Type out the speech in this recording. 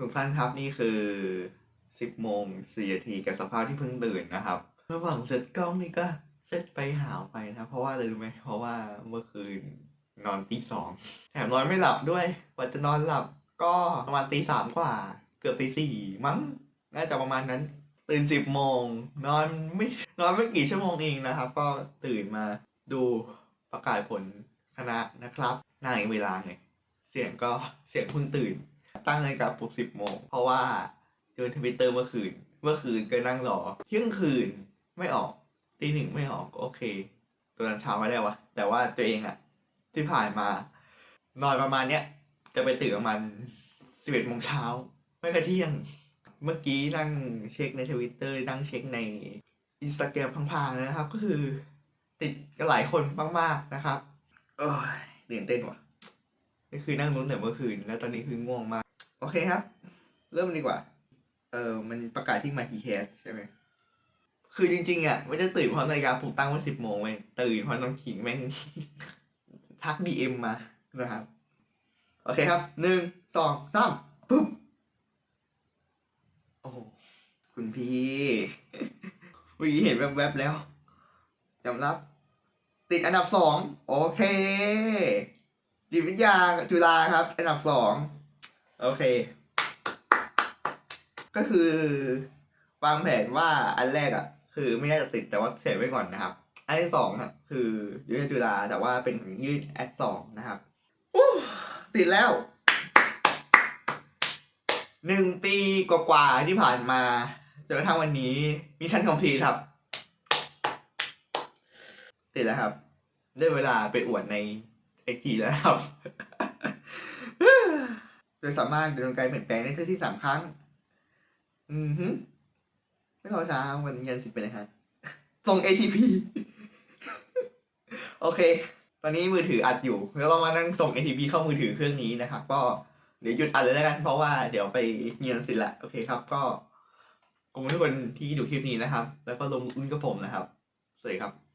ทุกท่านครับนี่คือสิบโมงสี่นาทีกับสภาพที่เพิ่งตื่นนะครับระหว่างเซตกล้องนี่ก็เซตไปหาวไปนะ เพราะว่าอะไรรู้ไหมเพราะว่าเมื่อคืนนอนตีสองแถมนอนไม่หลับด้วยกว่าจะนอนหลับก็ประมาณตีสามกว่า เกือบตีสี่มั้งน่าจะประมาณนั้น ตื่นสิบโมงนอนไม่นอนไม่กี่ชั่วโมงเองนะครับ ก็ตื่นมาดูประกาศผลคณะนะครับหน้าอีกเวลาไงเสียงก็เสียงเพิ่งตื่น ตั้งนาฬิกาปลุกสิบโมง เพราะว่าเดูทวิตเตอร์เมื่อคืน เมื่อคืนก็นั่งรอเที่ยงคืนไม่ออกตีหนึ่งไม่ออกโอเคตัวนั้นเช้าไม่ได้วะแต่ว่าตัวเองอะที่ผ่านมานอนประมาณเนี้ยจะไปตื่นประมาณสิบเอ็ดโมงเช้าไม่กระเที่ยง เมื่อกี้นั่งเช็คในทวิตเตอร์นั่งเช็คในอินสตาแกรมพังๆนะครับ ก็คือ ติดกันหลายคนมากๆนะครับ เอ้ยตื่นเต้นว่ะก็คือนั่งลุ้นแต่เมื่อคืน แล้วตอนนี้คือง่วงมาก โอเคครับ เริ่มดีกว่า เออมันประกาศที่มาทีแคสใช่ไหมคือจริงๆอะไม่ได้ตื่นเพราะนาฬิกาปลุกตั้งไว้สิบโมงเว้ยตื่นเพราะน้องขิงแม่ง ทักดีเอ็มมานะครับ โอเคครับหนึ่งสองสามปุ๊บโอ้คุณพี่เมื่อกี้เห็นแวบๆแล้วจำรับ ติดอันดับสองโอเคจิตวิทยาจุฬาครับ อันดับสอง โอเค ก็คือวางแผนว่าอันแรกอะ คือไม่น่าจะติดแต่ว่าเสียไว้ก่อนนะครับ อันที่สองครับคือยุทธจุฬาแต่ว่าเป็นยืดแอดสองนะครับอู้ติดแล้วหนึ่งปีกว่าๆที่ผ่านมาจนกระทั่งวันนี้มิชชั่นคอมพลีทครับ ติดแล้วครับ ได้เวลาไปอวดในเอ็กทีแล้วครับ โดยสามารถเนินการเปลี่ยนแปลงได้ที่สามครั้ง อือฮึไม่รอช้าวันยันสิบไปเลยฮะส่ง ATP โอเค ตอนนี้มือถืออัดอยู่แล้วเรามานั่งส่ง ATP เข้ามือถือเครื่องนี้นะครับ ก็เดี๋ยวหยุดอัดเลยแล้วกัน เพราะว่าเดี๋ยวไปเงียนสิละ โอเคครับ ก็ขอบคุณทุกคนที่ดูคลิปนี้นะครับ แล้วก็ลงอุ้นกับผมนะครับ สวัสดีครับ